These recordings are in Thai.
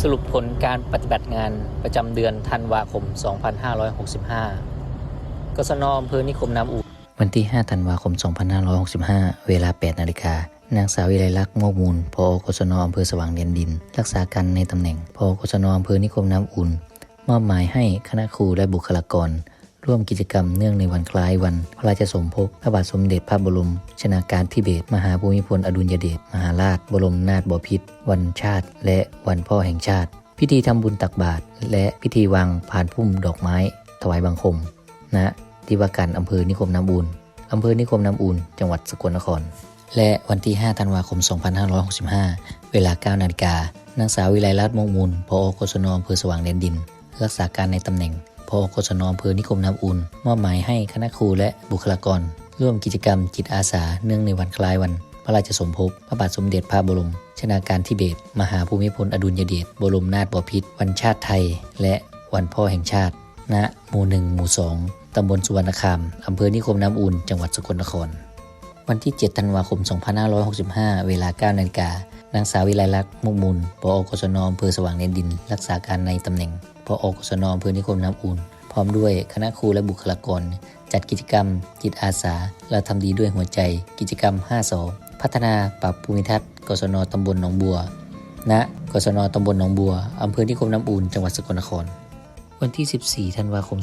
สรุปผลการปฏิบัติงานประจำเดือนธันวาคม 2565กศนอำเภอนิคมน้ำอูวันที่ 5 ธันวาคม 2565 เวลา 8 นาฬิกานางสาววิไลลักษณ์โมกมูลพอกศนอำเภอสว่างเดียนดิน รักษาการในตำแหน่งพอกศนอำเภอนิคมน้ำอุ่น มอบหมายให้คณะครูและบุคลากร ร่วมกิจกรรมเนื่องในวันคล้ายวัน พระราชสมภพพระบาทสมเด็จพระบรม ชนาการธิเบศรมหาภูมิพลอดุลยเดชมหาราช บรมนาถบพิตรวันชาติ และวันพ่อแห่งชาติ พิธีทำบุญตักบาตรและพิธีวางพานพุ่มดอกไม้ ถวายบังคมณที่ว่าการอำเภอนิคมน้ำอูนอำเภอนิคมน้ำอูนจังหวัดสกลนคร และวันที่ 5 ธันวาคม 2565 เวลา 9 นาฬิกานางสาววิไลรัตน์มงมูลพอกศนอำเภอสว่างแดนดิน รักษาการในตำแหน่ง พอกศนอำเภอนิคมน้ำอุ่น มอบหมายให้คณะครูและบุคลากร ร่วมกิจกรรมจิตอาสาเนื่องในวันคล้ายวัน พระราชสมภพพระบาทสมเด็จพระบรม ชนาการธิเบศรมหาภูมิพลอดุลยเดชบรมนาถบพิตรวันชาติไทย และวันพ่อแห่งชาติ ณ หมู่หนึ่งหมู่สองตำบลสุวรรณคามอำเภอนิคมน้ำอุ่น จังหวัดสกลนคร วันที่ 7 ธันวาคม 2565 เวลา9นาฬิกานางสาวิไลลักษณ์มุกมูลปอกศนอำเภอสว่างเนนดิน รักษาการในตำแหน่ง ปอกศนอำเภอนิคมน้ำอุ่น พร้อมด้วยคณะครูและบุคลากร จัดกิจกรรม จิตอาสาเราทำดีด้วยหัวใจ กิจกรรม 5สอพัฒนาปรับภูมิทัศน์กศนตำบลหนองบัว ณ กศนตำบลหนองบัวอำเภอนิคมน้ำอุ่น จังหวัดสกลนคร วันที่ 14 ธันวาคม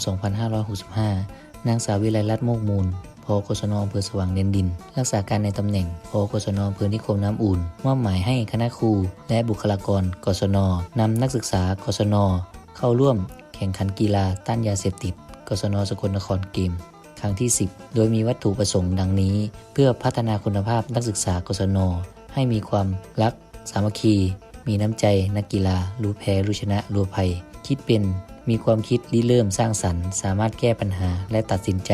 2565 นางสาววิไลรัตน์โมกมูลพกศนอำเภอสว่างเดนดิน รักษาการในตำแหน่งพกศนอำเภอนิคมน้ำอุ่นมอบหมายให้คณะครู และบุคลากร กศนนำนักศึกษากศน เข้าร่วมแข่งขันกีฬาต้านยาเสพติดกศนสกลนครเกม ครั้งที่ 10 โดยมีวัตถุประสงค์ดังนี้ เพื่อพัฒนาคุณภาพนักศึกษากศนให้มีความรัก สามัคคี มีน้ำใจนักกีฬา รู้แพ้ รู้ชนะ รู้ภัย คิดเป็น มีความคิดริเริ่มสร้างสรรค์ สามารถแก้ปัญหาและตัดสินใจ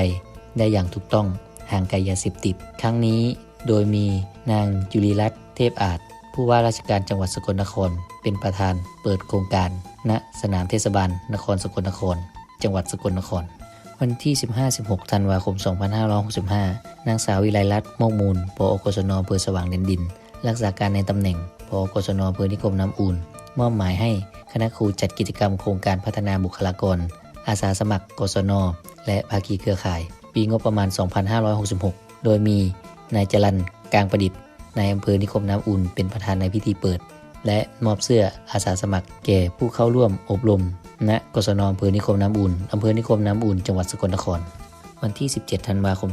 ได้อย่างถูกต้องห่างไกลยาเสพติด ครั้งนี้โดยมีนางจุลีรัตน์เทพอาจ ผู้ว่าราชการจังหวัดสกลนคร เป็นประธานเปิดโครงการ ณสนามเทศบาลนครสกลนคร จังหวัดสกลนคร วันที่ 15-16 ธันวาคม 2565 นางสาววิไลรัตน์โมกมูลปอกศนอำเภอสว่างเด่นดิน รักษาการในตำแหน่งพอกศนอำเภอนิคมน้ำอุ่นมอบหมายให้คณะครูจัดกิจกรรมโครงการพัฒนาบุคลากร อาสาสมัคร กศน และภาคีเครือข่าย ปีงบประมาณ 2566 โดยมีนายจรันกลางประดิษฐ์ นายอำเภอนิคมน้ำอุ่นเป็นประธานในพิธีเปิด และมอบเสื้ออาสาสมัคร แก่ผู้เข้าร่วมอบรมณกศนอำเภอนิคมน้ำอุ่นอำเภอนิคมน้ำอุ่นจังหวัดสกลนคร วันที่ 17 ธันวาคม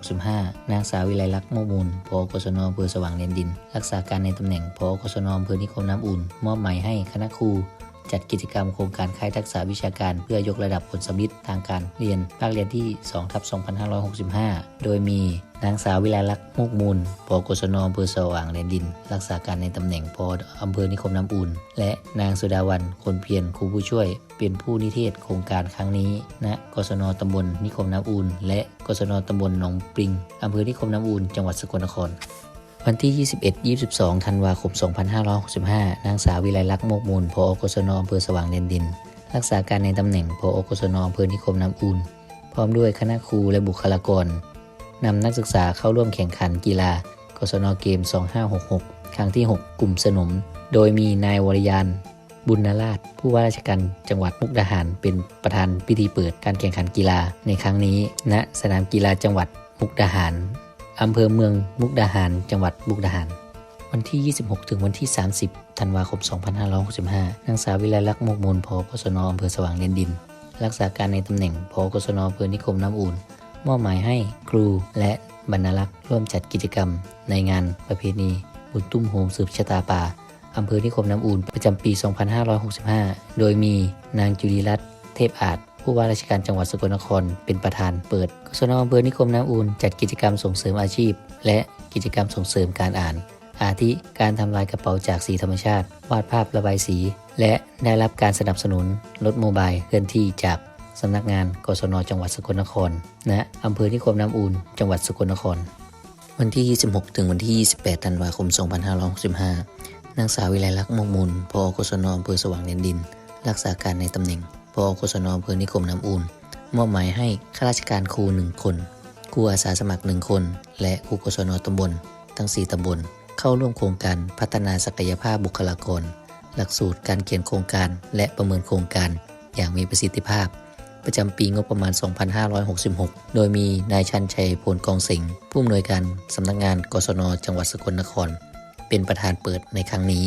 2565 นางสาววิไลลักษณ์โมมูลพอกศนอำเภอสว่างเนนดิน รักษาการในตำแหน่งพอกศนอำเภอนิคมน้ำอุ่น มอบหมายให้คณะครูจัดกิจกรรมโครงการค่ายทักษะวิชาการเพื่อยกระดับผลสำลิดทางการเรียนภาคเรียนที่2ทับ2565 โดยมี นางสาววิไลลักษณ์มุกมูลพอกศนอำเภอสว่างแดนดิน รักษาการในตำแหน่งพออำเภอนิคมน้ำอุ่น และนางสุดาวันคนเพียรครูผู้ช่วย เป็นผู้นิเทศโครงการครั้งนี้ณกศนตำบลนิคมน้ำอุ่น และกศนตำบลหนองปริงอำเภอนิคมน้ำอุ่น จังหวัดสกลนครวันที่ 21-22 ธันวาคม 2565 นางสาววิไลลักษณ์โมกมูลพอกศนอำเภอสว่างแดนดิน รักษาการในตำแหน่งพอกศนอำเภอนิคมน้ำอุ่น พร้อมด้วยคณะครูและบุคลากร นำนักศึกษาเข้าร่วมแข่งขันกีฬากศนเกม 2566 ครั้งที่ 6 กลุ่มสนม โดยมีนายวรยานบุญนราช ผู้ว่าราชการจังหวัดมุกดาหารเป็นประธานพิธีเปิดการแข่งขันกีฬาในครั้งนี้ณสนามกีฬาจังหวัดมุกดาหารอำเภอเมืองมุกดาหาร จังหวัดมุกดาหาร วันที่ 26 ถึงวันที่ 30 ธันวาคม 2565 นางสาววิไลลักษณ์โมกมูลพอกศนอำเภอสว่างเดนดิน รักษาการในตำแหน่งพอกศนอำเภอนิคมน้ำอุ่น มอบหมายให้ครูและบรรณารักษ์ร่วมจัดกิจกรรม ในงานประเพณี บุญตุ้มโฮมสืบชะตาป่าอำเภอนิคมน้ำอุ่นประจำปี 2565 โดยมีนางจุลีรัตน์เทพอาจ ผู้ว่าราชการจังหวัดสกลนคร เป็นประธานเปิดกศนอำเภอนิคมน้ำอุ่นจัดกิจกรรมส่งเสริมอาชีพ และกิจกรรมส่งเสริมการอ่าน อาทิการทำลายกระเป๋าจากสีธรรมชาติ วาดภาพระบายสี และได้รับการสนับสนุนรถโมบายเคลื่อนที่จาก สำนักงานกศนจังหวัดสกลนครณอำเภอนิคมน้ำอุ่นจังหวัดสกลนคร วันที่ 26 ถึงวันที่ 28 ธันวาคม 2565 นางสาววิไลลักษณ์มงมูลพอกศนอำเภอสว่างเนนดิน รักษาการในตำแหน่งพอกศนอำเภอนิคมน้ำอุ่นมอบหมายให้ข้าราชการครูหนึ่งคนครูอาสาสมัครหนึ่งคน และครูกศนตำบล ทั้ง 4 ตำบล เข้าร่วมโครงการพัฒนาศักยภาพบุคลากร หลักสูตรการเขียนโครงการและประเมินโครงการอย่างมีประสิทธิภาพ ประจำปีงบประมาณ 2566 โดยมีนายชันชัยพลกองสิงห์ผู้อำนวยการสำนักงานกศนจังหวัดสกลนคร เป็นประธานเปิดในครั้งนี้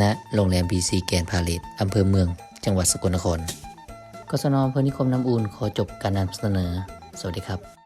ณโรงแรม BC แกนพาเลตอำเภอเมือง จังหวัดสกลนครกศนอำเภอนิคมน้ำอูนขอจบการนำเสนอ สวัสดีครับ